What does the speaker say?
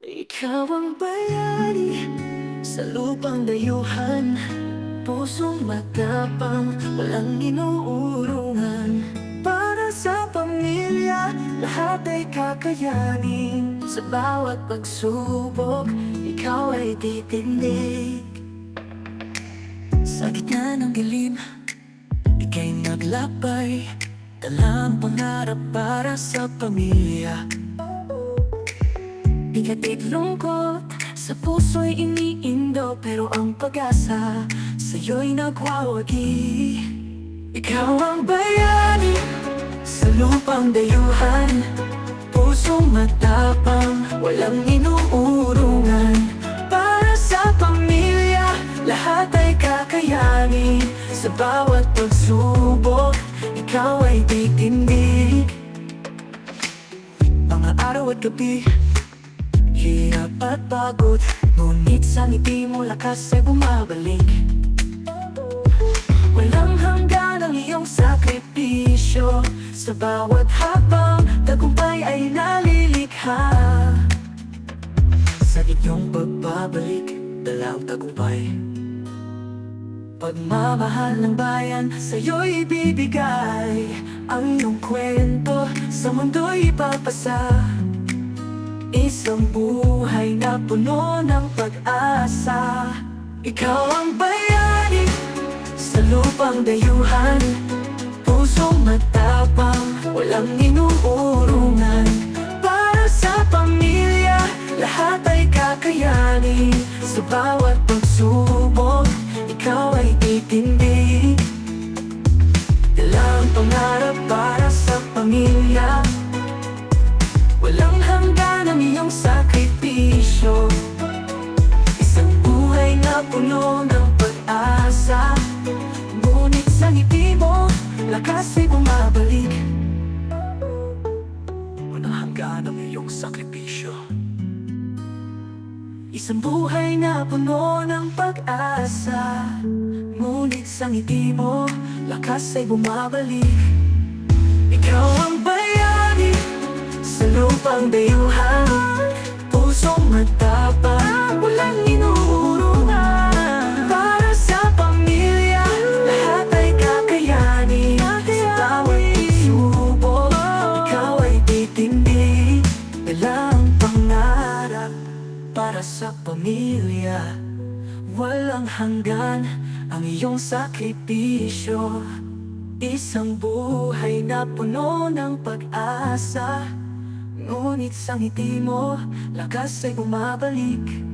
Ikaw ang bayani sa lupang dayuhan Pusong matapang, walang inuurungan. Para sa pamilya, lahat ay kakayanin. Sa bawat pagsubok, ikaw ay titinig Sa gitna ng dilim, ika'y naglakbay Dalang pangarap para sa pamilya Bigat lungkot Sa puso'y iniindo Pero ang pag-asa Sa'yo'y nagwawagi. Ikaw ang bayani Sa lupang dayuhan Pusong matapang Walang inuurungan. Para sa pamilya Lahat ay kakayanin. Sa bawat pagsubok Ikaw ay titindig. Mga araw at gabi Hirap at pagod Ngunit sa ngiti mo lakas ay bumabalik. Walang hanggan ang iyong sakripisyo. Sa bawat habang tagumpay ay nalilikha. Sa inyong pagbabalik, dalang tagumpay. Pagmamahal ng bayan, sa'yo'y ibibigay. Ang iyong kwento, sa mundo'y ipapasa Isang buhay na puno ng pag-asa. Ikaw ang bayani sa lupang dayuhan. Pusong matapang, walang inuurungan. Para sa pamilya, lahat ay kakayanin. Sa bawat pagsubok, ikaw ay titindig Dalang pangarap para sa pamilya lakas ay bumabalik. Walang hanggan ang iyong sakripisyo. Isang buhay na puno ng pag-asa. Ngunit sa ngiti mo, lakas ay bumabalik. Ikaw ang bayani sa lupang dayuhan. Pusong matapang Dalang pangarap Para sa pamilya. Walang hanggan Ang iyong sakripisyo. Isang buhay na puno ng pag-asa. Ngunit sa ngiti mo, lakas ay bumabalik